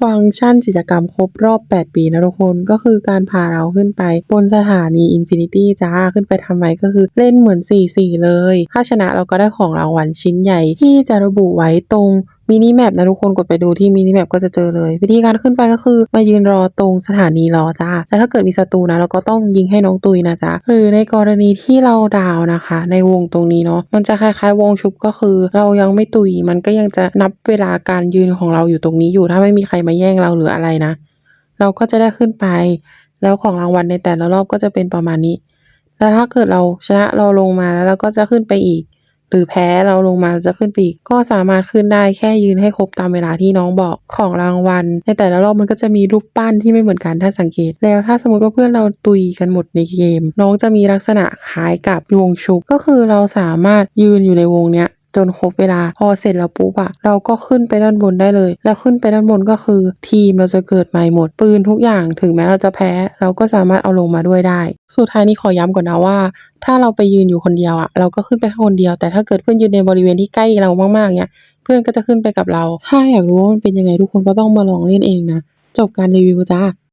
ฟังก์ชันกิจกรรมครบรอบ 8 ปีนะทุกคน ก็คือการพาเราขึ้นไปบนสถานีอินฟินิตี้จ้า ขึ้นไปทำไมก็คือเล่นเหมือน 4-4 เลย ถ้าชนะเราก็ได้ของรางวัลชิ้นใหญ่ที่จะระบุไว้ตรง มินิแมปนะทุกคนกดไปดูที่มินิแมปก็จะเจอเลย วิธีการขึ้นไปก็คือมายืนรอตรงสถานีรอจ้าแล้วถ้าเกิดมีศัตรูนะเราก็ต้องยิงให้น้องตุยนะจ๊ะหรือในกรณีที่เราดาวนะคะ ในวงตรงนี้เนาะมันจะคล้ายๆ วงชุบก็คือ เรายังไม่ตุยมันก็ยังจะนับเวลาการยืนของเราอยู่ตรงนี้อยู่ถ้าไม่มีใครมาแย่งเราหรืออะไรนะ เราก็จะได้ขึ้นไป แล้วของรางวัลในแต่ละรอบก็จะเป็นประมาณนี้ แล้วถ้าเกิดเราชนะเราลงมาแล้วเราก็จะขึ้นไปอีก รือแพ้เราลงมาจะขึ้นไปอีก ก็สามารถขึ้นได้แค่ยืนให้ครบตามเวลาที่น้องบอกของรางวัล ในแต่ละรอบมันก็จะมีรูปปั้นที่ไม่เหมือนกันถ้าสังเกต แล้วถ้าสมมติว่าเพื่อนเราตุยกันหมดในเกม น้องจะมีลักษณะคล้ายกับวงชุบก็คือเราสามารถยืนอยู่ในวงเนี้ย จนครบเวลา พอเสร็จแล้วปุ๊บอะเราก็ขึ้นไปด้านบนได้เลย แล้วขึ้นไปด้านบนก็คือ ทีมเราจะเกิดใหม่หมดปืนทุกอย่างถึงแม้เราจะแพ้ เราก็สามารถเอาลงมาด้วยได้ สุดท้ายนี้ขอย้ำก่อนนะว่า ถ้าเราไปยืนอยู่คนเดียวอะเราก็ขึ้นไปแค่คนเดียว แต่ถ้าเกิดเพื่อนยืนในบริเวณที่ใกล้เรามากๆเนี่ยเพื่อนก็จะขึ้นไปกับเรา ถ้าอยากรู้ว่ามันเป็นยังไงทุกคนก็ต้องมาลองเล่นเองนะ จบการรีวิวจ้า